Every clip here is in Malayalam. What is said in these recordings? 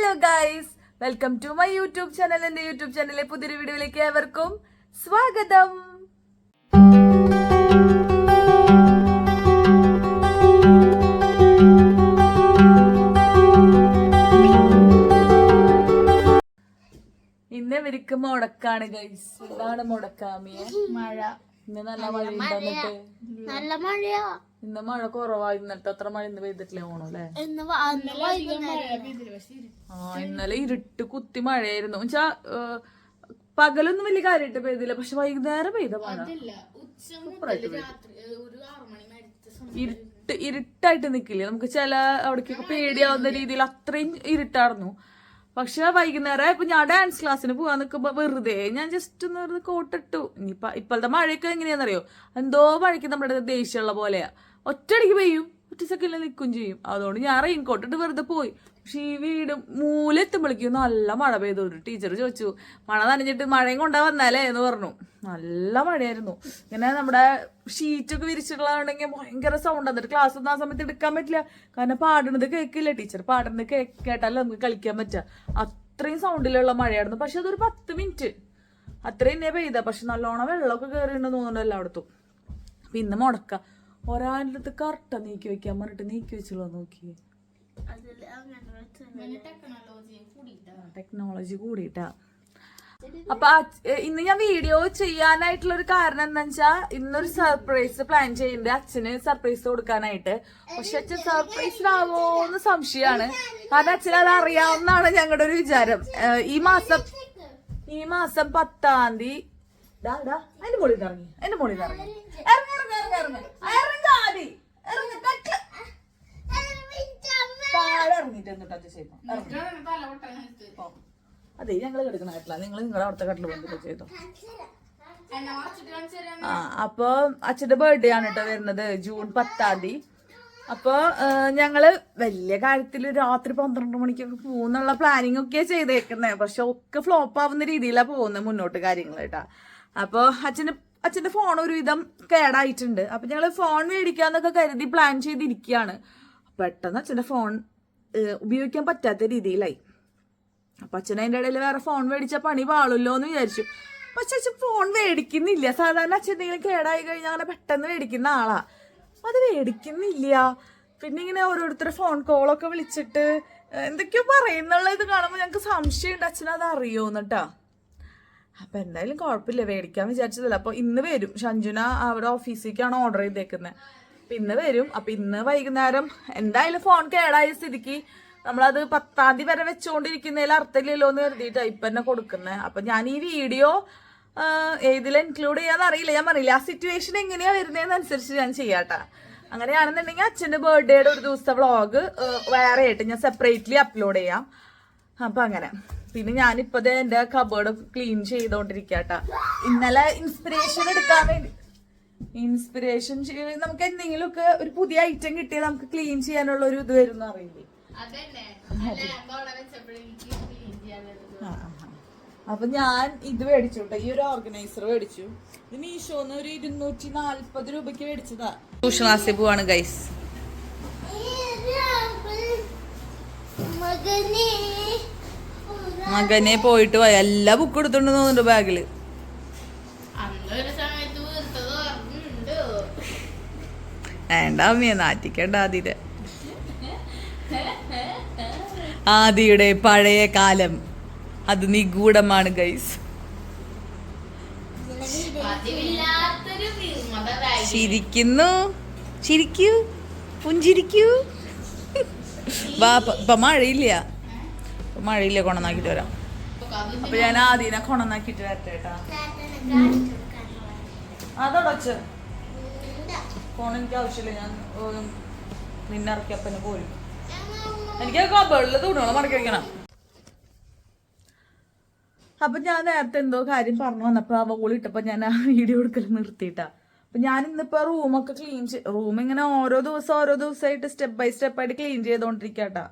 Hello guys welcome to my YouTube channel എന്റെ യൂട്യൂബ് ചാനലിലെ പുതിയൊരു വീഡിയോയിലേക്ക് ഏവർക്കും സ്വാഗതം. ഇന്ന് ഇവർക്ക് മുടക്കാണ് ഗൈസ് എന്താണ് മുടക്കാമിയ മഴ. ഇന്ന് നല്ല മഴ നല്ല മഴയാ. ഇന്ന് മഴ കുറവായിരുന്നിട്ട് അത്ര മഴ ഇന്ന് പെയ്തിട്ടില്ലേ ഓണം അല്ലേ? ആ ഇന്നലെ ഇരുട്ട് കുത്തി മഴയായിരുന്നു. വെച്ചാ പകലൊന്നും വലിയ കാര്യമായിട്ട് പെയ്തില്ല പക്ഷെ വൈകുന്നേരം പെയ്ത മഴ. സൂപ്പറായിട്ട്. ഇരുട്ട് ഇരുട്ടായിട്ട് നിക്കില്ലേ? നമുക്ക് ചില അവിടേക്കൊക്കെ പേടിയാവുന്ന രീതിയിൽ അത്രയും ഇരുട്ടായിരുന്നു. പക്ഷെ വൈകുന്നേരം ഇപ്പൊ ഞാൻ ഡാൻസ് ക്ലാസ്സിന് പോവാൻ നിൽക്കുമ്പോ വെറുതെ ഞാൻ ജസ്റ്റ് ഒന്ന് വെറുതെ കോട്ടിട്ടു ഇനിയിപ്പൊ ഇപ്പോഴത്തെ മഴയൊക്കെ എങ്ങനെയാണെന്നറിയോ? എന്തോ മഴയ്ക്ക് നമ്മുടെ അടുത്ത് ദേഷ്യമുള്ള പോലെയാ. ഒറ്റയടിക്ക് പെയ്യും. ഒറ്റ സെക്കൻഡിൽ നിൽക്കും ചെയ്യും. അതുകൊണ്ട് ഞാൻ റെയിൻ കോട്ട് ഇട്ട് വെറുതെ പോയി. പക്ഷെ ഈ വീട് മൂലെത്തുമ്പോഴേക്കും നല്ല മഴ പെയ്തു. ഒരു ടീച്ചർ ചോദിച്ചു മഴ നനഞ്ഞിട്ട് മഴയും കൊണ്ടാ വന്നാലേ എന്ന് പറഞ്ഞു. നല്ല മഴയായിരുന്നു. ഇങ്ങനെ നമ്മുടെ ഷീറ്റൊക്കെ വിരിച്ചിട്ടുള്ളതാണെങ്കിൽ ഭയങ്കര സൗണ്ട് എന്നിട്ട് ക്ലാസ് ഒന്നും ആ സമയത്ത് എടുക്കാൻ പറ്റില്ല. കാരണം പാടുന്നത് കേൾക്കില്ല ടീച്ചർ പാടുന്നത് കേട്ടാലേ നമുക്ക് കളിക്കാൻ പറ്റുക. അത്രയും സൗണ്ടിലുള്ള മഴയായിരുന്നു. പക്ഷെ അതൊരു പത്ത് മിനിറ്റ് അത്രയും തന്നെ പെയ്ത പക്ഷെ നല്ലോണം വെള്ളമൊക്കെ കയറിയിട്ടുണ്ടെന്ന് തോന്നുന്നുണ്ട് എല്ലായിടത്തും. പിന്നെ മുടക്ക. ഒരാളുടെ അടുത്ത് കറക്റ്റാ നീക്കി വെക്കാൻ പറഞ്ഞിട്ട് നീക്കി വെച്ചോ നോക്കി. ടെക്നോളജി കൂടിയിട്ടാ. അപ്പൊ ഇന്ന് ഞാൻ വീഡിയോ ചെയ്യാനായിട്ടുള്ള ഒരു കാരണം എന്താ വെച്ചാ ഇന്നൊരു സർപ്രൈസ് പ്ലാൻ ചെയ്യുന്നുണ്ട് അച്ഛന് സർപ്രൈസ് കൊടുക്കാനായിട്ട്. പക്ഷെ അച്ഛൻ സർപ്രൈസിലാവോ എന്ന് സംശയമാണ് കാരണം അച്ഛൻ അത് അറിയാവുന്നതാണ് ഞങ്ങളുടെ ഒരു വിചാരം. ഈ മാസം ഈ മാസം പത്താം തീയതി ദാ, ദാ, അതിന്റെ മുകളിൽ ഇറങ്ങി. ഇറങ്ങി. ഇറങ്ങി ഇറങ്ങി. അതെ ഞങ്ങൾ കിടക്കണായിട്ടില്ല നിങ്ങൾ നിങ്ങളുടെ അവിടുത്തെ കട്ടിൽ പോയിട്ട് ചെയ്തോ. ആ അപ്പൊ അച്ഛന്റെ ബർത്ത്ഡേ ആണ് കേട്ടോ വരുന്നത് ജൂൺ പത്താം തീയതി. അപ്പൊ ഞങ്ങൾ വലിയ കാര്യത്തിൽ രാത്രി പന്ത്രണ്ട് മണിക്കൊക്കെ പോകുന്നുള്ള പ്ലാനിങ് ഒക്കെ ചെയ്തേക്കുന്നത് പക്ഷെ ഒക്കെ ഫ്ലോപ്പ് ആവുന്ന രീതിയിലാണ് പോകുന്നത് മുന്നോട്ട് കാര്യങ്ങൾ കേട്ടാ അപ്പൊ അച്ഛന് അച്ഛന്റെ ഫോൺ ഒരുവിധം കേടായിട്ടുണ്ട്. അപ്പം ഞങ്ങൾ ഫോൺ മേടിക്കാന്നൊക്കെ കരുതി പ്ലാൻ ചെയ്തിരിക്കുകയാണ് പെട്ടെന്ന് അച്ഛന്റെ ഫോൺ ഉപയോഗിക്കാൻ പറ്റാത്ത രീതിയിലായി. അപ്പം അച്ഛൻ അതിന്റെ ഇടയിൽ വേറെ ഫോൺ മേടിച്ച പണി പാളുമല്ലോ എന്ന് വിചാരിച്ചു. പക്ഷെ അച്ഛൻ ഫോൺ മേടിക്കുന്നില്ല. സാധാരണ അച്ഛൻ എന്തെങ്കിലും കേടായി കഴിഞ്ഞാൽ അങ്ങനെ പെട്ടെന്ന് മേടിക്കുന്ന ആളാ. അത് മേടിക്കുന്നില്ല. പിന്നെ ഇങ്ങനെ ഓരോരുത്തരുടെ ഫോൺ കോളൊക്കെ വിളിച്ചിട്ട് എന്തൊക്കെയോ പറയുന്നുള്ള ഇത് കാണുമ്പോൾ ഞങ്ങൾക്ക് സംശയമുണ്ട്. അച്ഛൻ അത് അറിയോന്നിട്ടാ അപ്പൊ എന്തായാലും കുഴപ്പമില്ല. മേടിക്കാൻ വിചാരിച്ചതല്ല. അപ്പൊ ഇന്ന് വരും. ഷഞ്ജുന അവിടെ ഓഫീസിലേക്കാണ് ഓർഡർ ചെയ്തേക്കുന്നത് അപ്പൊ ഇന്ന് വരും. അപ്പൊ ഇന്ന് വൈകുന്നേരം എന്തായാലും ഫോൺ കേടായ സ്ഥിതിക്ക് നമ്മളത് പത്താം തീയതി വരെ വെച്ചുകൊണ്ടിരിക്കുന്നതിൽ അർത്ഥമില്ലല്ലോ എന്ന് കരുതിയിട്ടാ ഇപ്പൊ തന്നെ കൊടുക്കുന്നത് അപ്പൊ ഞാൻ ഈ വീഡിയോ ഏതിൽ ഇൻക്ലൂഡ് ചെയ്യാന്ന് അറിയില്ല. ഞാൻ പറയില്ല ആ സിറ്റുവേഷൻ എങ്ങനെയാ വരുന്നതെന്നനുസരിച്ച് ഞാൻ ചെയ്യാട്ടാ. അങ്ങനെയാണെന്നുണ്ടെങ്കിൽ അച്ഛന്റെ ബർത്ത്ഡേയുടെ ഒരു ദിവസത്തെ വ്ളോഗ് വേറെ ആയിട്ട് ഞാൻ സെപ്പറേറ്റ്ലി അപ്ലോഡ് ചെയ്യാം. അപ്പൊ അങ്ങനെ. പിന്നെ ഞാനിപ്പത് ദേ എന്റെ കബേർഡ് ക്ലീൻ ചെയ്തോണ്ടിരിക്കട്ട. ഇന്നലെ ഇൻസ്പിറേഷൻ എടുക്കാൻ വേണ്ടി ഇൻസ്പിറേഷൻ നമുക്ക് എന്തെങ്കിലുമൊക്കെ ഒരു പുതിയ ഐറ്റം കിട്ടിയാൽ നമുക്ക് ക്ലീൻ ചെയ്യാനുള്ള ഒരു ഇത് വരും അറിയില്ലേ. അപ്പൊ ഞാൻ ഇത് മേടിച്ചു കേട്ടോ ഈ ഒരു ഓർഗനൈസർ മേടിച്ചു. ഇത് മീഷോന്ന് ഒരു ഇരുന്നൂറ്റി നാല്പത് രൂപയ്ക്ക് മേടിച്ചതാ. ട്യൂഷൻ ക്ലാസ്സിൽ പോവാണ് ഗൈസ് മകനെ. മകനെ പോയിട്ട് പോയ എല്ലാ ബുക്ക് എടുത്തോണ്ട് തോന്നുന്നുണ്ട് ബാഗിൽ വേണ്ട അമ്മയെ നാറ്റിക്കണ്ട ആദിയുടെ ആദിയുടെ പഴയ കാലം. അത് നിഗൂഢമാണ് ഗൈസ് ചിരിക്കുന്നു. ചിരിക്കൂ. പുഞ്ചിരിക്കൂ. വാ ഇപ്പൊ- മഴയില്ല. മഴയില്ല കൊണന്നാക്കിട്ട് വരാം. അപ്പൊ ഞാൻ ആദ്യനെ കൊണന്നാക്കിട്ട് വരട്ടെ കേട്ടാ. അതോടൊച്ച ഫോൺ ആവശ്യമില്ല ഞാൻ നിന്നിറക്കിയപ്പന്നെ പോരും. എനിക്ക് കബേളിൽ തുണിയോളം മടക്കി വെക്കണം. അപ്പൊ ഞാൻ നേരത്തെ എന്തോ കാര്യം പറഞ്ഞു വന്നപ്പോ ആ വോളി ഇട്ടപ്പോ ഞാൻ ആ വീഡിയോ എടുക്കൽ നിർത്തിയിട്ടാ. അപ്പൊ ഞാൻ ഇന്നിപ്പോ റൂമൊക്കെ ക്ലീൻ റൂം ഇങ്ങനെ ഓരോ ദിവസം ഓരോ ദിവസമായിട്ട് സ്റ്റെപ്പ് ബൈ സ്റ്റെപ്പ് ആയിട്ട് ക്ലീൻ ചെയ്തോണ്ടിരിക്കട്ടാ.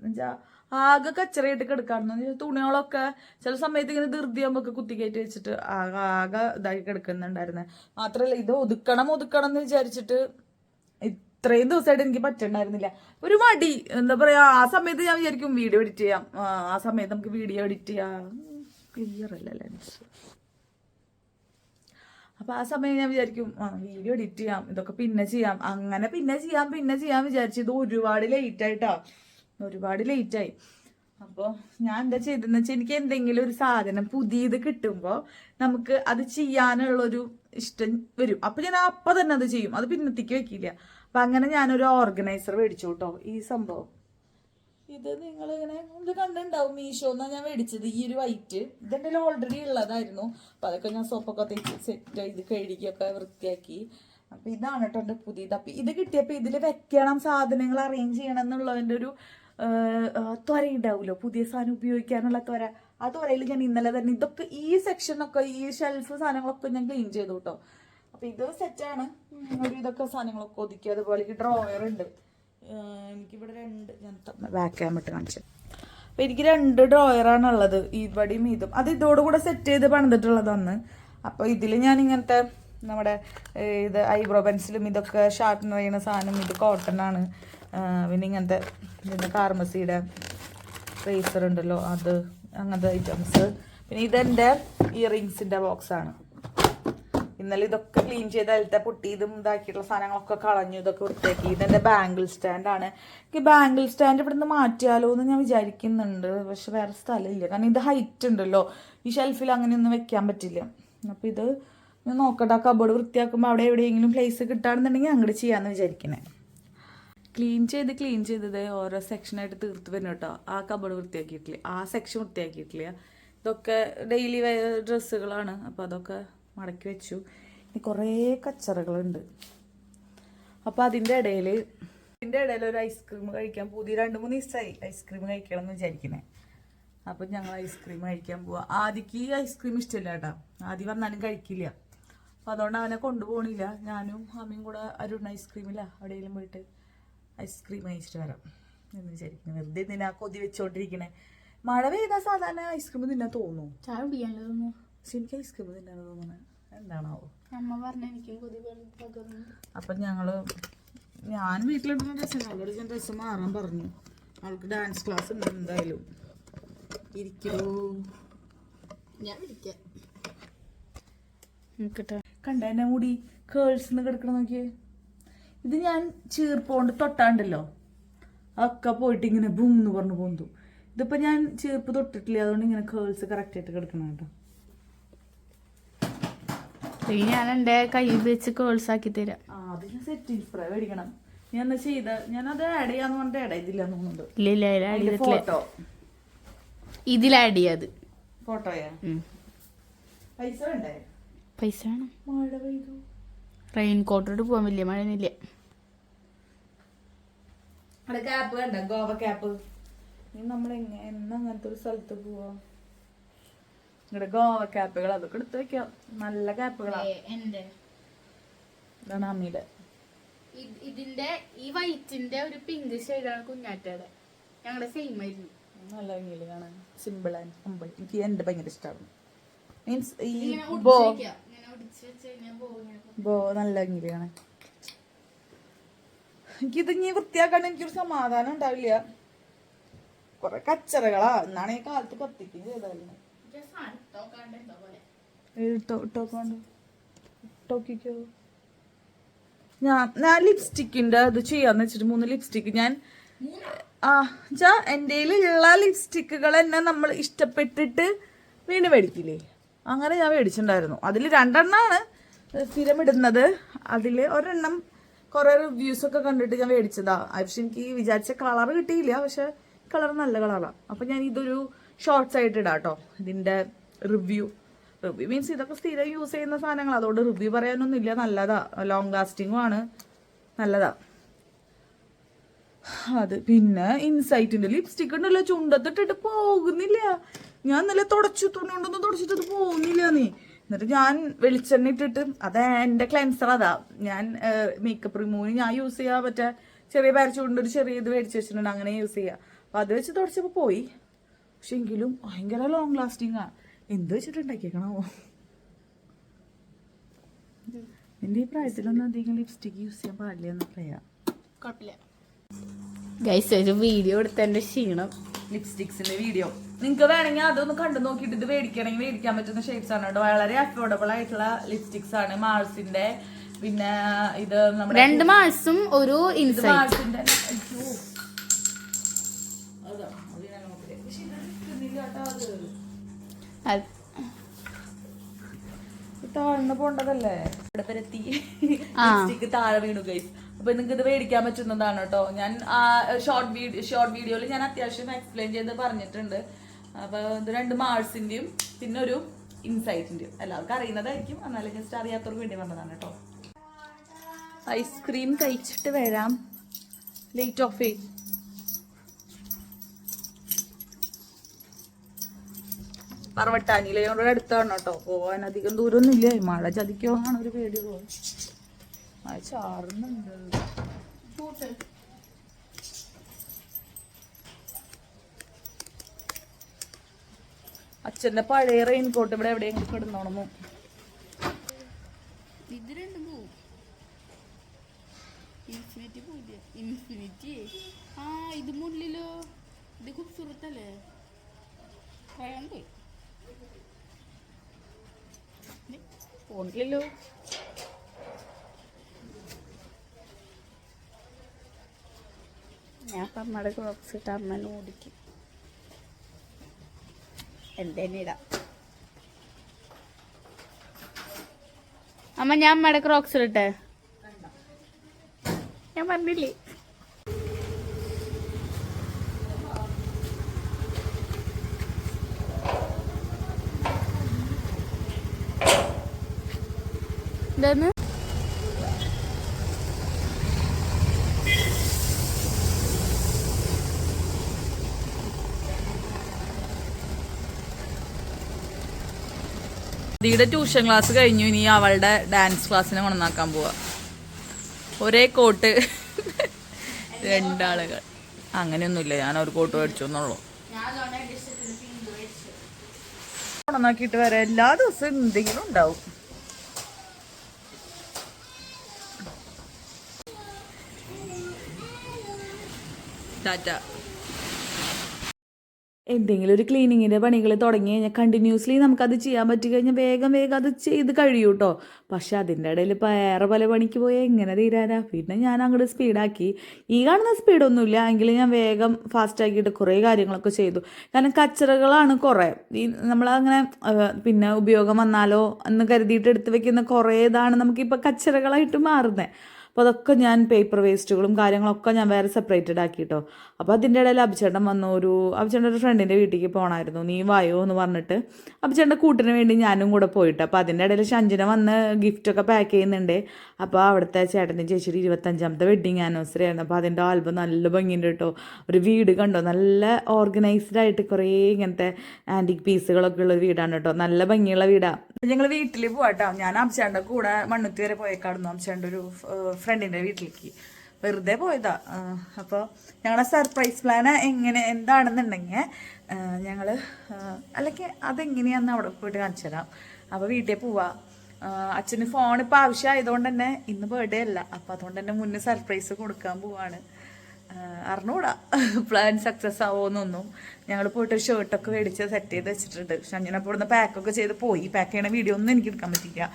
എന്നുവെച്ചാ ആകെ കച്ചറയിട്ട് എടുക്കാറുണ്ട് തുണികളൊക്കെ ചില സമയത്ത് ഇങ്ങനെ ധൃതിയാകുമ്പോ കുത്തി കയറ്റി വെച്ചിട്ട് ആകെ ആകെ ഇതാക്കി കിടക്കുന്നുണ്ടായിരുന്നെ. മാത്രല്ല ഇത് ഒതുക്കണം ഒതുക്കണം എന്ന് വിചാരിച്ചിട്ട് ഇത്രയും ദിവസമായിട്ട് എനിക്ക് പറ്റണ്ടായിരുന്നില്ല. ഒരു മടി. എന്താ പറയാ ആ സമയത്ത് ഞാൻ വിചാരിക്കും വീഡിയോ എഡിറ്റ് ചെയ്യാം. ആ, ആ സമയത്ത് നമുക്ക് വീഡിയോ എഡിറ്റ് ചെയ്യാം. ക്ലിയർ അല്ല ലെൻസ് അപ്പൊ ആ സമയം ഞാൻ വിചാരിക്കും ആ വീഡിയോ എഡിറ്റ് ചെയ്യാം ഇതൊക്കെ പിന്നെ ചെയ്യാം. അങ്ങനെ പിന്നെ ചെയ്യാം പിന്നെ ചെയ്യാം വിചാരിച്ചു ഇത് ഒരുപാട് ലേറ്റ് ആയിട്ടാ. ഒരുപാട് ലേറ്റ് ആയി. അപ്പോൾ ഞാൻ എന്താ ചെയ്തതെന്ന് വെച്ചാൽ എനിക്ക് എന്തെങ്കിലും ഒരു സാധനം പുതിയത് കിട്ടുമ്പോൾ നമുക്ക് അത് ചെയ്യാനുള്ളൊരു ഇഷ്ടം വരും. അപ്പൊ ഞാൻ അപ്പൊ തന്നെ അത് ചെയ്യും. അത് പിന്നത്തേക്ക് വെക്കില്ല. അപ്പൊ അങ്ങനെ ഞാനൊരു ഓർഗനൈസർ മേടിച്ചു കേട്ടോ ഈ സംഭവം. ഇത് നിങ്ങൾ ഇങ്ങനെ ഇത് കണ്ടിട്ടുണ്ടാവും മീഷോന്നാ ഞാൻ മേടിച്ചത്. ഈ ഒരു വൈറ്റ് ഇതെന്റെ ഓൾറെഡി ഉള്ളതായിരുന്നു. അപ്പൊ അതൊക്കെ ഞാൻ സോപ്പൊക്കെ തേച്ച് സെറ്റ് ഇത് കഴുകിയൊക്കെ വൃത്തിയാക്കി. അപ്പൊ ഇതാണ് കേട്ടോ എന്റെ പുതിയത്. അപ്പൊ ഇത് കിട്ടിയപ്പോൾ ഇതിൽ വെക്കണം സാധനങ്ങൾ അറേഞ്ച് ചെയ്യണം എന്നുള്ളതിന്റെ ഒരു ത്വര ഉണ്ടാവുമല്ലോ പുതിയ സാധനം ഉപയോഗിക്കാനുള്ള ത്വര. ആ ത്വരയിൽ ഞാൻ ഇന്നലെ തന്നെ ഇതൊക്കെ ഈ സെക്ഷനൊക്കെ ഈ ഷെൽഫ് സാധനങ്ങളൊക്കെ ഞാൻ ക്ലീൻ ചെയ്തു കേട്ടോ അപ്പൊ ഇത് സെറ്റാണ് ഇതൊക്കെ സാധനങ്ങളൊക്കെ ഒതുക്കി. അതുപോലെ ഈ ഡ്രോയർ ഉണ്ട്. എനിക്കിവിടെ രണ്ട് ഞാൻ ബാക്ക് ക്യാമിട്ട് കാണിച്ചു. അപ്പൊ എനിക്ക് രണ്ട് ഡ്രോയറാണ് ഉള്ളത് ഇവിടെയും ഇതും. അത് ഇതോടുകൂടെ സെറ്റ് ചെയ്ത് പണിതിട്ടുള്ളതാണ്. അപ്പൊ ഇതിൽ ഞാൻ ഇങ്ങനത്തെ നമ്മുടെ ഇത് ഐബ്രോ പെൻസിലും ഇതൊക്കെ ഷാർപ്പനർ ചെയ്യുന്ന സാധനം ഇത് കോട്ടൺ ആണ്. പിന്നെ ഇങ്ങനത്തെ പിന്നെ ഫാർമസിയുടെ റേസർ ഉണ്ടല്ലോ അത് അങ്ങനത്തെ ഐറ്റംസ് പിന്നെ ഇതെന്റെ ഇയറിങ്സിന്റെ ബോക്സാണ് ഇന്നലെ ഇതൊക്കെ ക്ലീൻ ചെയ്ത് അതിലത്തെ പൊട്ടിയതും ഇതാക്കിയിട്ടുള്ള സാധനങ്ങളൊക്കെ കളഞ്ഞു ഇതൊക്കെ വൃത്തിയാക്കി. ഇതെന്റെ ബാംഗിൾ സ്റ്റാൻഡാണ് എനിക്ക് ബാംഗിൾ സ്റ്റാൻഡ് ഇവിടുന്ന് മാറ്റിയാലോ എന്ന് ഞാൻ വിചാരിക്കുന്നുണ്ട് പക്ഷെ വേറെ സ്ഥലമില്ല. കാരണം ഇത് ഹൈറ്റ് ഉണ്ടല്ലോ ഈ ഷെൽഫിൽ അങ്ങനെയൊന്നും വെക്കാൻ പറ്റില്ല. അപ്പോൾ ഇത് നോക്കട്ടെ. ആ കബോർഡ് വൃത്തിയാക്കുമ്പോൾ അവിടെ എവിടെയെങ്കിലും പ്ലേസ് കിട്ടാണെന്നുണ്ടെങ്കിൽ അങ്ങോട്ട് ചെയ്യാമെന്ന് വിചാരിക്കണേ. ക്ലീൻ ചെയ്ത് ക്ലീൻ ചെയ്തത് ഓരോ സെക്ഷനായിട്ട് തീർത്ത് വരും കേട്ടോ ആ കബോർഡ് വൃത്തിയാക്കിയിട്ടില്ല? ആ സെക്ഷൻ വൃത്തിയാക്കിയിട്ടില്ല? ഇതൊക്കെ ഡെയിലി ഡ്രസ്സുകളാണ്. അപ്പോൾ അതൊക്കെ മടക്കി വെച്ചു. ഇനി കുറേ കച്ചറകളുണ്ട്. അപ്പോൾ അതിന്റെ ഇടയിൽ ഇതിന്റെ ഇടയിൽ ഒരു ഐസ്ക്രീം കഴിക്കാൻ പുതിയ രണ്ട് മൂന്ന് ദിവസമായി ഐസ്ക്രീം കഴിക്കണം എന്ന് വിചാരിക്കണേ. അപ്പം ഞങ്ങൾ ഐസ്ക്രീം കഴിക്കാൻ പോവാം. ആദ്യക്ക് ഈ ഐസ്ക്രീം ഇഷ്ടമില്ല കേട്ടോ ആദ്യം വന്നാലും കഴിക്കില്ല. അപ്പം അതുകൊണ്ട് അവനെ കൊണ്ടുപോകണില്ല ഞാനും അമ്മയും കൂടെ അരുൺ ഐസ്ക്രീമില്ല അവിടെയെങ്കിലും പോയിട്ട് ഐസ്ക്രീം കഴിച്ചിട്ട് വരാം എന്ന് വിചാരിക്കുന്നു. വെറുതെ നിന്നാ കൊതി വെച്ചോണ്ടിരിക്കണേ? മഴ പെയ്താൽ സാധാരണ ഐസ്ക്രീം തിന്നാൻ തോന്നുന്നു. ചായ കുടിക്കാനല്ലോ തോന്നുന്നു. പക്ഷെ എനിക്ക് ഐസ്ക്രീം തിന്നാൻ തോന്നുന്നത് എന്താണാവോ? അമ്മ പറഞ്ഞ എനിക്കും കൊതി അപ്പം ഞങ്ങൾ ഞാൻ വീട്ടിലിടുന്ന ഡ്രസ്സ് അവളോട് ഞാൻ ഡ്രസ്സ് മാറാൻ പറഞ്ഞു. അവൾക്ക് ഡാൻസ് ക്ലാസ് ഉണ്ട് എന്തായാലും. ഇരിക്കലോ ഞാൻ വിളിക്കാം. കണ്ട? എന്നെ മുടി കേൾസ് കിടക്കണം നോക്കിയേ. ഇത് ഞാൻ ചീർപ്പോണ്ട് തൊട്ടാണ്ടല്ലോ. ഒക്കെ പോയിട്ട് ഇങ്ങനെ ബും എന്ന് പറഞ്ഞു പോന്തു. ഇതിപ്പോ ഞാൻ ചീർപ്പ് തൊട്ടിട്ടില്ല? അതുകൊണ്ട് ഇങ്ങനെ കേൾസ് കറക്റ്റ് ആയിട്ട് കിടക്കണം കേട്ടോ. ഞാൻ എന്റെ കൈ വെച്ച് കേൾസ് ആക്കി തരാം. ആ അത് ഞാൻ സെറ്റിംഗ് സ്പ്രേ മേടിക്കണം. ഞാൻ എന്നാ ചെയ്ത? ഞാൻ അത് ആഡ് ചെയ്യാന്ന് പറഞ്ഞിട്ട് ആഡ് ചെയ്തില്ല തോന്നുന്നുണ്ട്. ഇല്ല ഇല്ല ഇല്ല ആഡ് ചെയ്തിട്ടില്ല. ഫോട്ടോ ഇതിൽ ആഡ് ചെയ്യാത് ഫോട്ടോയാ പൈസ വേണ്ടേ? പൈസ വേണം. മഴ പെയ്തു. റെയിൻ കോട്ടോട്ട് പോകാൻ വലിയ മഴയൊന്നുമില്ല. അവിടെ ക്യാപ്പ് കണ്ട? ഗോവ ക്യാപ്പ് ഇനി നമ്മൾ എങ്ങനെ എന്ന് അങ്ങനത്തെ ഒരു സ്ഥലത്ത് പോവാ. ഇവിടെ ഗോവ ക്യാപ്പുകൾ അതൊക്കെ എടുത്ത് വെക്കാം. നല്ല ക്യാപ്പുകളാ എന്റെ ഇതാണ് അമ്മയുടെ ഇതിന്റെ ഈ വൈറ്റിന്റെ ഒരു പിങ്ക് ഷെയ്ഡാണ് കുഞ്ഞാറ്റയുടെ. ഞങ്ങളുടെ സെയിം ആയിരുന്നു. നല്ല ഭംഗിയിൽ കാണാൻ. സിമ്പിൾ ആൻഡ് സിമ്പിൾ എനിക്ക് എന്റെ ഭയങ്കര ഇഷ്ടമാണ് മീൻസ് ഈ ബോ ബോ നല്ല കാണാൻ എനിക്കിത് ഇനി വൃത്തിയാക്കാൻ എനിക്കൊരു സമാധാനം ഉണ്ടാവില്ല. കൊറേ കച്ചറകളാ. എന്നാണ് ഈ കാലത്ത് കത്തിക്കും ചെയ്താലും ഞാൻ ഞാൻ ലിപ്സ്റ്റിക്കിന്റെ ഇത് ചെയ്യാന്ന് വെച്ചിട്ട് മൂന്ന് ലിപ്സ്റ്റിക്ക് ഞാൻ ആ ചാ എന്റെ ഉള്ള ലിപ്സ്റ്റിക്കുകൾ തന്നെ നമ്മൾ ഇഷ്ടപ്പെട്ടിട്ട് വീണ്ടും മേടിക്കില്ലേ? അങ്ങനെ ഞാൻ മേടിച്ചിട്ടുണ്ടായിരുന്നു. അതിൽ രണ്ടെണ്ണമാണ് സ്ഥിരം ഇടുന്നത് അതിൽ ഒരെണ്ണം കുറേ റിവ്യൂസൊക്കെ കണ്ടിട്ട് ഞാൻ മേടിച്ചതാ. പക്ഷെ എനിക്ക് വിചാരിച്ച കളർ കിട്ടിയില്ല പക്ഷെ കളർ നല്ല കളറാണ് അപ്പം ഞാൻ ഇതൊരു ഷോർട്സ് ആയിട്ട് ഇടാം കേട്ടോ ഇതിന്റെ റിവ്യൂ റിവ്യൂ മീൻസ് ഇതൊക്കെ സ്ഥിരം യൂസ് ചെയ്യുന്ന സാധനങ്ങൾ അതുകൊണ്ട് റിവ്യൂ പറയാനൊന്നുമില്ല നല്ലതാ. ലോങ് ലാസ്റ്റിങ്ങും ആണ്. നല്ലതാ. അത് പിന്നെ ഇൻസൈറ്റിന്റെ ലിപ്സ്റ്റിക് ഉണ്ടല്ലോ. ചുണ്ടത്തിട്ടിട്ട് പോകുന്നില്ല. ഞാൻ നല്ല തുടച്ചു തുണി കൊണ്ടൊന്നും തുടച്ചിട്ട് എന്നിട്ട് ഞാൻ വെളിച്ചെണ്ണ ഇട്ടിട്ട് അത് എന്റെ ക്ലെൻസർ അതാ. ഞാൻ മേക്കപ്പ് റിമൂവിന് ഞാൻ യൂസ് ചെയ്യാൻ പറ്റാ ചെറിയ പാരച്ചുകൊണ്ട് ഒരു ചെറിയ ഇത് മേടിച്ച് വെച്ചിട്ടുണ്ട്. അങ്ങനെ യൂസ് ചെയ്യുക അപ്പൊ അത് വെച്ച് തുടച്ചപ്പോ പോയി. പക്ഷെ എങ്കിലും ഭയങ്കര ലോങ് ലാസ്റ്റിംഗ് ആ. എന്ത് വെച്ചിട്ട് ഉണ്ടാക്കിയേക്കണോ? നിന്റെ ഈ പ്രായത്തിലൊന്നും അധികം ലിപ്സ്റ്റിക് യൂസ് ചെയ്യാൻ പാടില്ല എന്ന് പറയാം. കുഴപ്പമില്ല. ഗൈസ് ഒരു വീഡിയോ എടുത്തതിന്റെ ക്ഷീണം. ലിപ്സ്റ്റിക്സിന്റെ വീഡിയോ നിങ്ങൾക്ക് വേണമെങ്കിൽ അതൊന്ന് കണ്ടു നോക്കിയിട്ട് ഇത് മേടിക്കണമെങ്കിൽ മേടിക്കാൻ പറ്റുന്ന ഷേപ്സ് ആണ് കേട്ടോ. വളരെ അഫോർഡബിൾ ആയിട്ടുള്ള ലിപ്സ്റ്റിക്സ് ആണ് മാൾസിന്റെ. പിന്നെ ഇത് നമ്മുടെ രണ്ട് മാസം ഒരു മാർസിന്റെ താഴ്ന്നു പോണ്ടതല്ലേ? ഇവിടെ പരത്തി എത്തി. ലിപ്സ്റ്റിക് താഴെ വീണു ഗൈസ് അപ്പൊ നിങ്ങൾക്ക് ഇത് മേടിക്കാൻ പറ്റുന്നതാണ് കേട്ടോ. ഞാൻ ഷോർട്ട് വീഡിയോ ഷോർട്ട് വീഡിയോയിൽ ഞാൻ അത്യാവശ്യം എക്സ്പ്ലെയിൻ ചെയ്ത് പറഞ്ഞിട്ടുണ്ട്. അപ്പൊ ഇത് രണ്ട് മാർസിന്റെയും പിന്നെ ഒരു ഇൻസൈറ്റിന്റെയും. എല്ലാവർക്കും അറിയുന്നതായിരിക്കും. എന്നാലും ജസ്റ്റ് അറിയാത്തവർക്ക് വേണ്ടി വന്നതാണ് കേട്ടോ ഐസ്ക്രീം കഴിച്ചിട്ട് വരാം. ലേറ്റ് ഓഫ് ഏ പറവട്ടാനിയിലെ അടുത്താണ് കേട്ടോ പോവാൻ അധികം ദൂരമൊന്നും ഇല്ല. മഴ ചതിക്കോ ആണ് ഒരു പേടി പോവാൻ മഴ ചാറുന്നുണ്ട്. അച്ഛന്റെ പഴയ റെയിൻകോട്ട് ഇവിടെ എവിടെയെങ്കിലും കിടന്നോണമോ ഞാൻ അമ്മയുടെ ക്രോക്സ് ഇട്ട് അമ്മനെ എന്തേനെ ഇടാം. അമ്മ ഞാൻ അമ്മയുടെ ക്രോക്സ് ഇട്ടെ ഞാൻ പറഞ്ഞില്ലേ? എന്താന്ന് ദീയുടെ ട്യൂഷൻ ക്ലാസ് കഴിഞ്ഞു. ഇനി അവളുടെ ഡാൻസ് ക്ലാസ്സിനെ കൊണ്ടാക്കാൻ പോവാ. ഒരേ കോട്ട്. രണ്ടാളുകൾ. അങ്ങനെയൊന്നുമില്ല. ഞാൻ ഒരു കോട്ട് മേടിച്ചു എന്നുള്ളൂ. കൊണ്ടാക്കിയിട്ട് വരാം എല്ലാ ദിവസവും എന്തെങ്കിലും ഉണ്ടാവും. ടാറ്റ. എന്തെങ്കിലും ഒരു ക്ലീനിങ്ങിന്റെ പണികൾ തുടങ്ങി കഴിഞ്ഞാൽ കണ്ടിന്യൂസ്ലി നമുക്കത് ചെയ്യാൻ പറ്റി കഴിഞ്ഞാൽ വേഗം വേഗം അത് ചെയ്ത് കഴിയും കേട്ടോ പക്ഷെ അതിന്റെ ഇടയിൽ ഇപ്പോൾ വേറെ പല പണിക്ക് പോയാൽ എങ്ങനെ തീരാനാ? പിന്നെ ഞാൻ അങ്ങോട്ട് സ്പീഡാക്കി ഈ കാണുന്ന സ്പീഡൊന്നുമില്ല എങ്കിലും ഞാൻ വേഗം ഫാസ്റ്റാക്കിയിട്ട് കുറേ കാര്യങ്ങളൊക്കെ ചെയ്തു. കാരണം കച്ചറകളാണ് കുറേ. ഈ നമ്മളങ്ങനെ പിന്നെ ഉപയോഗം വന്നാലോ എന്ന് കരുതിയിട്ട് എടുത്ത് വെക്കുന്ന കുറേ ഇതാണ് നമുക്കിപ്പോൾ കച്ചറകളായിട്ട് മാറുന്നത് അപ്പോൾ അതൊക്കെ ഞാൻ പേപ്പർ വേസ്റ്റുകളും കാര്യങ്ങളൊക്കെ ഞാൻ വേറെ സെപ്പറേറ്റഡ് ആക്കി കേട്ടോ അപ്പോൾ അതിന്റെ ഇടയിൽ അഭിചേട്ടൻ വന്ന ഒരു അഭിചേട്ടൻ ഒരു ഫ്രണ്ടിന്റെ വീട്ടിലേക്ക് പോകണമായിരുന്നു നീ വായോ എന്ന് പറഞ്ഞിട്ട് അഭിചേട്ടന്റെ കൂട്ടിന് വേണ്ടി ഞാനും കൂടെ പോയിട്ട്. അപ്പോൾ അതിന്റെ ഇടയിൽ ശഞ്ജന വന്ന് ഗിഫ്റ്റൊക്കെ പാക്ക് ചെയ്യുന്നുണ്ട്. അപ്പോൾ അവിടുത്തെ ചേട്ടന്റെ ചേച്ചിയുടെ ഇരുപത്തഞ്ചാമത്തെ വെഡിങ് ആനിവേഴ്സറി ആയിരുന്നു. അപ്പോൾ അതിന്റെ ആൽബം നല്ല ഭംഗിയുണ്ട് കേട്ടോ. ഒരു വീട് കണ്ടോ? നല്ല ഓർഗനൈസ്ഡ് ആയിട്ട് കുറേ ഇങ്ങനത്തെ ആന്റിക് പീസുകളൊക്കെ ഉള്ള വീടാണ് കേട്ടോ. നല്ല ഭംഗിയുള്ള വീടാണ് ഞങ്ങൾ വീട്ടിൽ പോവാട്ടോ. ഞാൻ അഭിചേട്ടന്റെ കൂടെ മണ്ണുത്തി വരെ പോയേക്കാടുന്നു അഭിചേട്ടന്റെ ഒരു ഫ്രണ്ടിന്റെ വീട്ടിലേക്ക്. വെറുതെ പോയതാ. അപ്പോൾ ഞങ്ങളുടെ സർപ്രൈസ് പ്ലാൻ എങ്ങനെ എന്താണെന്നുണ്ടെങ്കിൽ ഞങ്ങൾ അല്ലെങ്കിൽ അതെങ്ങനെയാണെന്ന് അവിടെ പോയിട്ട് കാണിച്ചു തരാം. അപ്പോൾ വീട്ടിൽ പോവാ. അച്ഛന് ഫോൺ ഇപ്പോൾ ആവശ്യമായതുകൊണ്ട് തന്നെ ഇന്ന് ബർത്ത്ഡേ അല്ല. അപ്പോൾ അതുകൊണ്ട് തന്നെ മുന്നേ സർപ്രൈസ് കൊടുക്കാൻ പോവാണ്. അറിഞ്ഞൂടാ പ്ലാൻ സക്സസ് ആവുമെന്നൊന്നും ഞങ്ങൾ പോയിട്ട് ഷർട്ടൊക്കെ മേടിച്ച് സെറ്റ് ചെയ്ത് വെച്ചിട്ടുണ്ട്. പക്ഷെ അങ്ങനെ അപ്പോൾ ഇവിടുന്ന് പാക്കൊക്കെ ചെയ്ത് പോയി. പാക്ക് ചെയ്യണ വീഡിയോ ഒന്നും എനിക്ക് എടുക്കാൻ പറ്റില്ല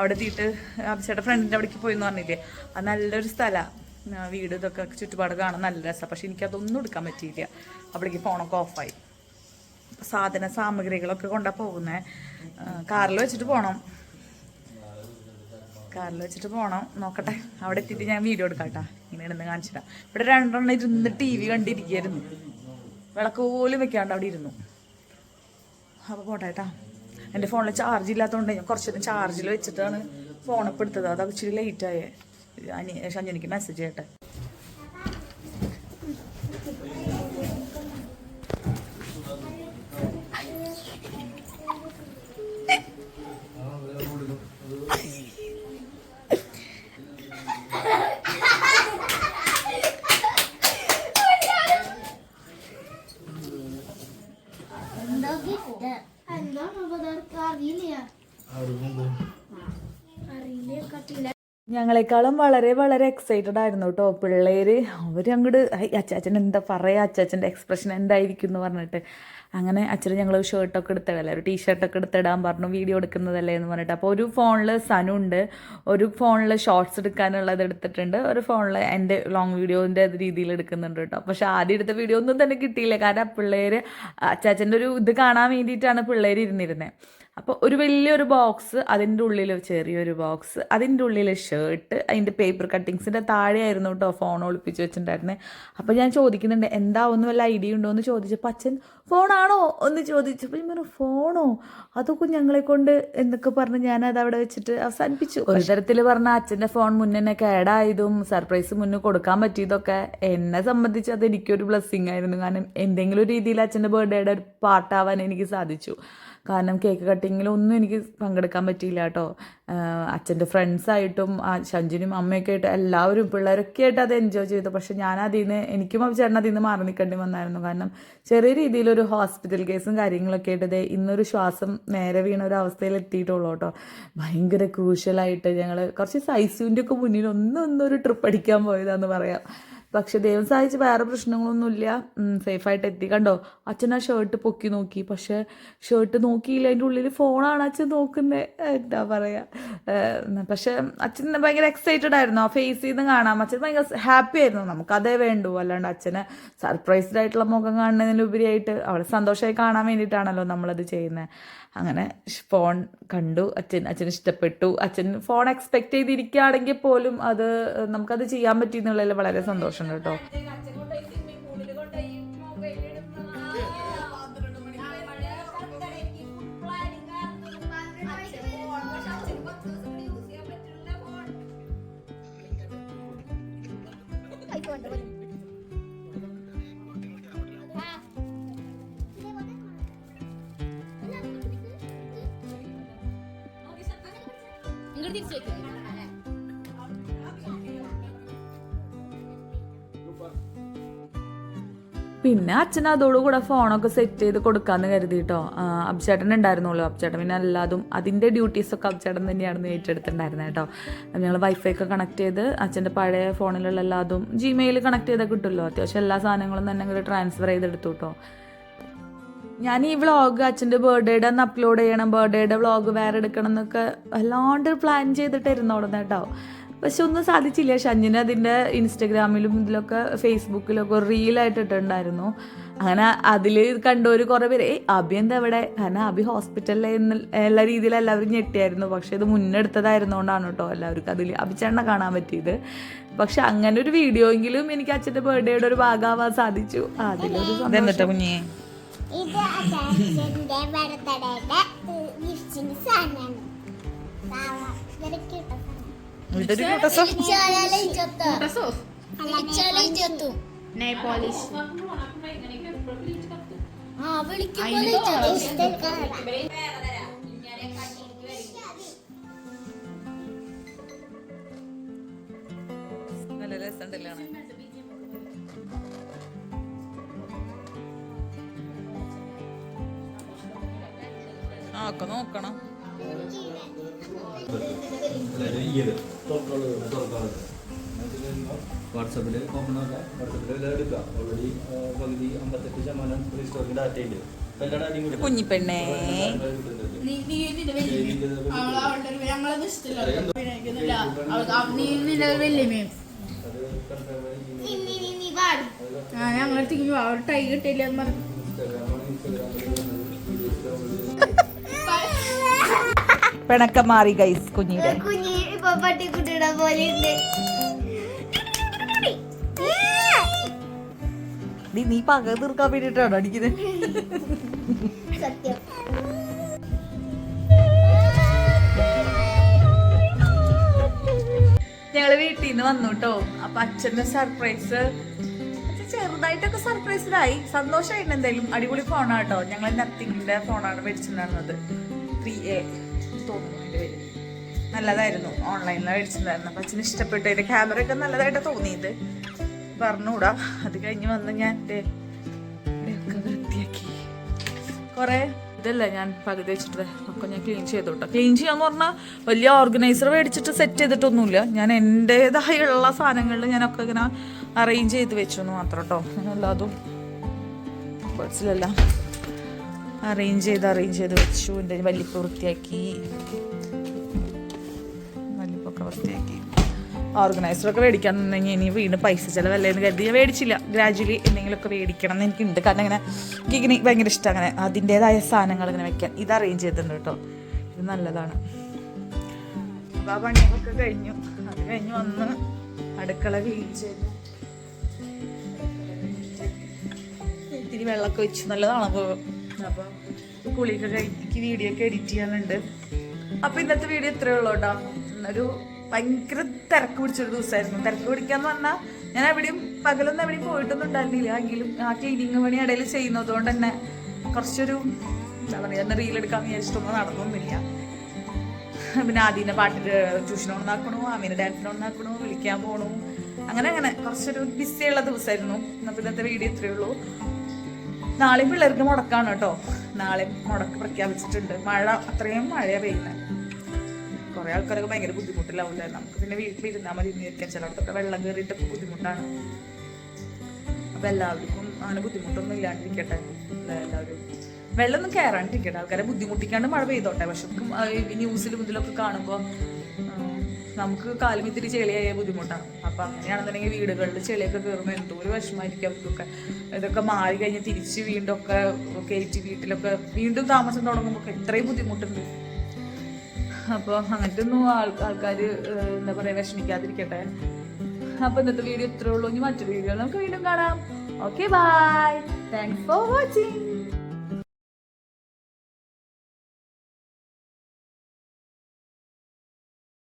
അവിടെ എത്തിയിട്ട് അഭിച്ചേട്ട ഫ്രണ്ടിന്റെ അവിടേക്ക് പോയി എന്ന് പറഞ്ഞില്ലേ? അത് നല്ലൊരു സ്ഥലമാണ് വീട് ഇതൊക്കെ ചുറ്റുപാട് കാണാൻ നല്ല രസമാണ് പക്ഷെ എനിക്കതൊന്നും എടുക്കാൻ പറ്റിയില്ല. അവിടേക്ക് ഫോണൊക്കെ ഓഫായി. സാധന സാമഗ്രികളൊക്കെ കൊണ്ടാ പോകുന്നത് കാറിൽ വെച്ചിട്ട് പോകണം കാറിൽ വെച്ചിട്ട് പോകണം നോക്കട്ടെ. അവിടെ എത്തിയിട്ട് ഞാൻ വീഡിയോ എടുക്കാം കേട്ടാ ഇങ്ങനെ ഇരുന്ന് കാണിച്ചിട്ടാ ഇവിടെ രണ്ടെണ്ണം ഇരുന്ന് ടി വി കണ്ടിരിക്കുകയായിരുന്നു. വിളക്ക് പോലും വെക്കാണ്ട് അവിടെ ഇരുന്നു. അപ്പോൾ കേട്ടാ എന്റെ ഫോണിൽ ചാർജ് ഇല്ലാത്തതുകൊണ്ട് ഞാൻ കുറച്ച് ചാർജിൽ വെച്ചിട്ടാണ് ഫോൺ ഇപ്പോൾ എടുത്തത്. അത് ഇച്ചിരി ലേറ്റായേ അനി ഷഞ്ജനിക്ക് മെസ്സേജ് ചെയ്യട്ടെ. ഞങ്ങളെക്കാളും വളരെ വളരെ എക്സൈറ്റഡ് ആയിരുന്നു കേട്ടോ പിള്ളേര് അവരങ്ങോട്ട് അച്ചാച്ചൻ എന്താ പറയുക അച്ചാച്ചന്റെ എക്സ്പ്രഷൻ എന്തായിരിക്കും? എന്ന് പറഞ്ഞിട്ട്. അങ്ങനെ അച്ഛന് ഞങ്ങൾ ഷർട്ടൊക്കെ എടുത്തിടല്ലേ ഒരു ടീഷർട്ടൊക്കെ എടുത്തിടാൻ പറഞ്ഞു വീഡിയോ എടുക്കുന്നതല്ലേ എന്ന് പറഞ്ഞിട്ട്. അപ്പോൾ ഒരു ഫോണിൽ സനുണ്ട് ഒരു ഫോണിൽ ഷോർട്സ് എടുക്കാനുള്ളത് എടുത്തിട്ടുണ്ട്. ഒരു ഫോണിൽ എന്റെ ലോങ് വീഡിയോന്റെ രീതിയിൽ എടുക്കുന്നുണ്ട് കേട്ടോ പക്ഷെ ആദ്യം എടുത്ത വീഡിയോ ഒന്നും തന്നെ കിട്ടിയില്ല. കാരണം പിള്ളേർ അച്ചാച്ചന്റെ ഒരു ഇത് കാണാൻ വേണ്ടിയിട്ടാണ് പിള്ളേർ ഇരുന്നിരുന്നത് അപ്പോൾ ഒരു വലിയൊരു ബോക്സ് അതിന്റെ ഉള്ളിൽ ചെറിയൊരു ബോക്സ് അതിന്റെ ഉള്ളിൽ ഷർട്ട് അതിന്റെ പേപ്പർ കട്ടിങ്സിന്റെ താഴെയായിരുന്നു കേട്ടോ ഫോൺ ഒളിപ്പിച്ച് വെച്ചിട്ടുണ്ടായിരുന്നത് അപ്പോൾ ഞാൻ ചോദിക്കുന്നുണ്ട് എന്താ ഒന്നും വല്ല ഐഡിയ ഉണ്ടോ? എന്ന് ചോദിച്ചപ്പോൾ അച്ഛൻ ഫോണാണോ എന്ന് ചോദിച്ചപ്പോൾ ഞാൻ പറഞ്ഞു ഫോണോ? അതൊക്കെ ഞങ്ങളെ കൊണ്ട് എന്നൊക്കെ പറഞ്ഞ് ഞാനത് അവിടെ വെച്ചിട്ട് അവസാനിപ്പിച്ചു. ഒരു തരത്തിൽ പറഞ്ഞാൽ അച്ഛന്റെ ഫോൺ മുന്നേ കേടായതും സർപ്രൈസ് മുന്നേ കൊടുക്കാൻ പറ്റിയതൊക്കെ എന്നെ സംബന്ധിച്ച് അത് എനിക്കൊരു ബ്ലെസ്സിങ് ആയിരുന്നു. കാരണം എന്തെങ്കിലും ഒരു രീതിയിൽ അച്ഛന്റെ ബർത്ത്ഡേയുടെ ഒരു പാർട്ടാവാൻ എനിക്ക് സാധിച്ചു. കാരണം കേക്ക് കട്ടിങ്ങിലൊന്നും എനിക്ക് പങ്കെടുക്കാൻ പറ്റിയില്ല കേട്ടോ അച്ഛന്റെ ഫ്രണ്ട്സായിട്ടും ഷഞ്ചിനും അമ്മയൊക്കെ ആയിട്ട് എല്ലാവരും പിള്ളേരൊക്കെ ആയിട്ട് അത് എൻജോയ് ചെയ്തു. പക്ഷെ ഞാൻ അതിൽ നിന്ന് എനിക്കും ചേട്ടൻ അതിൽ നിന്ന് മാറി നിൽക്കേണ്ടി വന്നായിരുന്നു. കാരണം ചെറിയ രീതിയിലൊരു ഹോസ്പിറ്റൽ കേസും കാര്യങ്ങളൊക്കെ ആയിട്ട് ഇതേ ഇന്നൊരു ശ്വാസം നേരെ വീണ ഒരു അവസ്ഥയിൽ എത്തിയിട്ടുള്ളൂ കേട്ടോ ഭയങ്കര ക്രൂഷ്യലായിട്ട് ഞങ്ങൾ കുറച്ച് സൈസുവിന്റെ ഒക്കെ മുന്നിൽ ഒരു ട്രിപ്പ് അടിക്കാൻ പോയതാന്ന് പറയാം. പക്ഷെ ദൈവം സഹായിച്ച് വേറെ പ്രശ്നങ്ങളൊന്നുമില്ല. സേഫായിട്ട് എത്തി. കണ്ടോ? അച്ഛൻ ആ ഷർട്ട് പൊക്കി നോക്കി. പക്ഷെ ഷർട്ട് നോക്കിയില്ല. അതിന്റെ ഉള്ളിൽ ഫോണാണ് അച്ഛൻ നോക്കുന്നത് എന്താ പറയുക പക്ഷെ അച്ഛൻ ഭയങ്കര എക്സൈറ്റഡ് ആയിരുന്നു. ആ ഫേസിൽ നിന്ന് കാണാം. അച്ഛൻ ഭയങ്കര ഹാപ്പി ആയിരുന്നു. നമുക്ക് അതേ വേണ്ടു. അല്ലാണ്ട് അച്ഛനെ സർപ്രൈസ്ഡ് ആയിട്ടുള്ള മുഖം കാണുന്നതിനുപരിയായിട്ട് അവളെ സന്തോഷമായി കാണാൻ വേണ്ടിയിട്ടാണല്ലോ നമ്മളത് ചെയ്യുന്നത് അങ്ങനെ ഫോൺ കണ്ടു അച്ഛൻ അച്ഛന് ഇഷ്ടപ്പെട്ടു. അച്ഛൻ ഫോൺ എക്സ്പെക്ട് ചെയ്തിരിക്കുകയാണെങ്കിൽ പോലും അത് നമുക്കത് ചെയ്യാൻ പറ്റി എന്നുള്ളതിൽ വളരെ സന്തോഷമുണ്ട് കേട്ടോ. ഇങ്ങോട്ട് തിരിച്ചു വെക്കും. പിന്നെ അച്ഛൻ ഫോണൊക്കെ സെറ്റ് ചെയ്ത് കൊടുക്കാന്ന് കരുതി കേട്ടോ അബ്ചേട്ടൻ ഉണ്ടായിരുന്നുള്ളൂ. അബ്ചേട്ടൻ പിന്നെ എല്ലാതും ഡ്യൂട്ടീസ് ഒക്കെ അബ്ചേട്ടൻ തന്നെയായിരുന്നു ഏറ്റെടുത്തിട്ടുണ്ടായിരുന്നത് കേട്ടോ. ഞങ്ങൾ വൈഫൈ ഒക്കെ കണക്ട് ചെയ്ത് അച്ഛന്റെ പഴയ ഫോണിലുള്ള എല്ലാതും ജിമെയിൽ കണക്ട് ചെയ്താൽ കിട്ടുമല്ലോ. അത്യാവശ്യം എല്ലാ സാധനങ്ങളും തന്നെ ട്രാൻസ്ഫർ ചെയ്തെടുത്തു കേട്ടോ. ഞാൻ ഈ വ്ളോഗ് അച്ഛന്റെ ബർത്ത്ഡേയുടെ അന്ന് അപ്ലോഡ് ചെയ്യണം ബർത്ത്ഡേയുടെ വ്ളോഗ് വേറെ എടുക്കണം എന്നൊക്കെ വല്ലാണ്ട് പ്ലാൻ ചെയ്തിട്ടായിരുന്നു അവിടെ കേട്ടോ. പക്ഷെ ഒന്നും സാധിച്ചില്ല. ഷഞ്ഞിന് അതിന്റെ ഇൻസ്റ്റഗ്രാമിലും ഇതിലൊക്കെ ഫേസ്ബുക്കിലൊക്കെ റീലായിട്ട് ഇട്ടിട്ടുണ്ടായിരുന്നു. അങ്ങനെ അതിൽ കണ്ടവർ കുറേ പേര് ഏയ് അബി എന്താ ഇവിടെ? കാരണം അബി ഹോസ്പിറ്റലിൽ എല്ലാ രീതിയിലും എല്ലാവരും ഞെട്ടിയായിരുന്നു. പക്ഷേ ഇത് മുന്നെടുത്തതായിരുന്നുകൊണ്ടാണ് കേട്ടോ എല്ലാവർക്കും അതിൽ അബിച്ചെണ്ണ കാണാൻ പറ്റിയത്. പക്ഷെ അങ്ങനെ ഒരു വീഡിയോ എങ്കിലും എനിക്ക് അച്ഛന്റെ ബർത്ത്ഡേയുടെ ഒരു ഭാഗമാവാൻ സാധിച്ചു. അതിലൊരു ഇത് അച്ചാച്ചന്റെ ബർത്ത്ഡേയുടെ ഗിഫ്റ്റിന്റെ സാധനമാണ്. ഇതൊരു കൂട്ടസം ചൊത്തും. നെയ് പോളിഷ്. നല്ല രസമുണ്ടല്ലോ ആ ഒക്കെ നോക്കണം. വാട്സപ്പിൽ ഓപ്പൺ ആക്കാം. വാട്സപ്പിൽ എല്ലാം എടുക്കാം. ഓൾറെഡി പകുതി അമ്പത്തെട്ട് ശതമാനം റീസ്റ്റോറിംഗ് ഡാറ്റ ഉണ്ട്. കുഞ്ഞിപ്പെണ്ണേ നീ നീ കിട്ടില്ല അവൾ പിണക്കം മാറി ഗൈസ് കുഞ്ഞിയുടെ കുഞ്ഞി ഇപ്പൊ പട്ടിക്കുട്ടിയുടെ പോലെ ഉണ്ട്. നീ നീ പക തീർക്കാൻ വേണ്ടിട്ടാണ് അടിക്കുന്നത് സത്യം. ഞങ്ങൾ വീട്ടിൽ നിന്ന് വന്നു കേട്ടോ അപ്പൊ അച്ഛന്റെ സർപ്രൈസ് ചെറുതായിട്ടൊക്കെ സർപ്രൈസിലായി സന്തോഷമായിട്ട് എന്തായാലും അടിപൊളി ഫോണാട്ടോ കേട്ടോ ഞങ്ങൾ നത്തിങ്ങിന്റെ ഫോണാണ് മേടിച്ചിട്ടുണ്ടായിരുന്നത് ത്രീ എ തോന്നുന്നു എന്റെ പേര് നല്ലതായിരുന്നു ഓൺലൈനിൽ മേടിച്ചിട്ടുണ്ടായിരുന്നു. അപ്പം അച്ഛന് ഇഷ്ടപ്പെട്ടു. അതിന്റെ ക്യാമറ ഒക്കെ നല്ലതായിട്ട് തോന്നിയത്. പറഞ്ഞുകൂടാ. അത് കഴിഞ്ഞ് വന്ന് ഞാൻ എന്റെ വൃത്തിയാക്കി. കുറെ ഇതല്ല ഞാൻ പകുതി വെച്ചിട്ട് ഒക്കെ ഞാൻ ക്ലീൻ ചെയ്തു കേട്ടോ ക്ലീൻ ചെയ്യാന്ന് പറഞ്ഞാൽ വലിയ ഓർഗനൈസർ മേടിച്ചിട്ട് സെറ്റ് ചെയ്തിട്ടൊന്നുമില്ല. ഞാൻ എന്റേതായുള്ള സാധനങ്ങളിൽ ഞാനൊക്കെ ഇങ്ങനെ അറേഞ്ച് ചെയ്ത് വെച്ചു എന്ന് മാത്രം കേട്ടോ അല്ലാതും പേഴ്സിലെല്ലാം അറേഞ്ച് ചെയ്ത് അറേഞ്ച് ചെയ്ത് വെച്ചു എന്റെ വലിപ്പ വൃത്തിയാക്കി. വലിപ്പൊക്കെ വൃത്തിയാക്കി. ഓർഗനൈസറൊക്കെ മേടിക്കാൻ നിന്നെങ്കിൽ ഇനി വീണ്ടും പൈസ ചിലവല്ലേ എന്ന് കരുതി. ഞാൻ മേടിച്ചില്ല. ഗ്രാജുവലി എന്തെങ്കിലുമൊക്കെ മേടിക്കണം എന്ന് എനിക്കുണ്ട്. കാരണം ഇങ്ങനെ എനിക്കിങ്ങനെ ഭയങ്കര ഇഷ്ടം അങ്ങനെ അതിന്റെതായ സാധനങ്ങൾ ഇങ്ങനെ വെക്കാൻ. ഇത് അറേഞ്ച് ചെയ്തിട്ടുണ്ട് കേട്ടോ. ഇത് നല്ലതാണ്. അപ്പോൾ ആ പണിയൊക്കെ കഴിഞ്ഞു. അത് കഴിഞ്ഞ് വന്ന് അടുക്കള ക്ലീൻ ഇത്തിരി വെള്ളമൊക്കെ വെച്ചു നല്ലതാണ്? അപ്പോൾ കുളിയൊക്കെ കഴിഞ്ഞ് വീഡിയോ ഒക്കെ എഡിറ്റ് ചെയ്യാനുണ്ട്. അപ്പോൾ ഇന്നത്തെ വീഡിയോ ഇത്രയേ ഉള്ളൂ കേട്ടോ. ഒരു ഭയങ്കര തിരക്ക് പിടിച്ചൊരു ദിവസമായിരുന്നു. തിരക്ക് പിടിക്കാന്ന് പറഞ്ഞാൽ ഞാൻ എവിടെയും പകലൊന്നും എവിടെയും പോയിട്ടൊന്നും ഉണ്ടായിരുന്നില്ല. എങ്കിലും ആ ക്ലീനിങ് പണി ഇടയിൽ ചെയ്യുന്നത് കൊണ്ട് തന്നെ കുറച്ചൊരു എന്താ പറയുക റീൽ റീലെടുക്കാൻ വിചാരിച്ചിട്ടൊന്നും നടന്നൊന്നുമില്ല. പിന്നെ ആദ്യം പാട്ടിന് ട്യൂഷൻ ഒന്നാക്കണു ആമീനെ ഡാൻസിന് ഒന്നാക്കണു വിളിക്കാൻ പോകണു അങ്ങനെ അങ്ങനെ കുറച്ചൊരു ബിസിയുള്ള ദിവസമായിരുന്നു. ഇന്നത്തെ വീഡിയോ ഇത്രയേ ഉള്ളൂ. നാളെയും പിള്ളേർക്ക് മുടക്കാണ് കേട്ടോ. നാളെ മുടക്ക് പ്രഖ്യാപിച്ചിട്ടുണ്ട്. മഴ അത്രയും മഴയാണ് പെയ്യുന്നത് കുറേ ആൾക്കാരൊക്കെ ഭയങ്കര ബുദ്ധിമുട്ടിലാവില്ല നമുക്ക് പിന്നെ വീട്ടിലിരുന്നാൽ മതി ഇരിക്കാൻ ചിലടത്തൊക്കെ വെള്ളം കയറിയിട്ടൊക്കെ ബുദ്ധിമുട്ടാണ്. അപ്പം എല്ലാവർക്കും അങ്ങനെ ബുദ്ധിമുട്ടൊന്നും ഇല്ലാണ്ടിരിക്കട്ടെ. എല്ലാ- എല്ലാവരും? വെള്ളമൊന്നും കയറാണ്ടിരിക്കട്ടെ ആൾക്കാരെ ബുദ്ധിമുട്ടിക്കാണ്ട് മഴ പെയ്തോട്ടെ. പക്ഷെ ന്യൂസിലും ഇതിലൊക്കെ കാണുമ്പോൾ നമുക്ക് കാലും ഇത്തിരി ചെളിയായ ബുദ്ധിമുട്ടാണ്. അപ്പം അങ്ങനെയാണെന്നുണ്ടെങ്കിൽ വീടുകളിൽ ചെളിയൊക്കെ കയറുമ്പോൾ എന്തോ ഒരു വിഷമമായിരിക്കും അവർക്കൊക്കെ. ഇതൊക്കെ മാറി കഴിഞ്ഞ് തിരിച്ച് വീണ്ടും ഒക്കെ കയറ്റി വീട്ടിലൊക്കെ വീണ്ടും താമസം തുടങ്ങുമ്പോൾ എത്രയും ബുദ്ധിമുട്ടുണ്ട്. അപ്പോൾ അങ്ങനത്തെ ഒന്നും ആൾ ആൾക്കാർ എന്താ പറയുക വിഷമിക്കാതിരിക്കട്ടെ. അപ്പോൾ ഇന്നത്തെ വീഡിയോ ഇത്രേ ഉള്ളൂ. ഇനി മറ്റൊരു വീഡിയോ നമുക്ക് വീണ്ടും കാണാം. Okay bye thanks for watching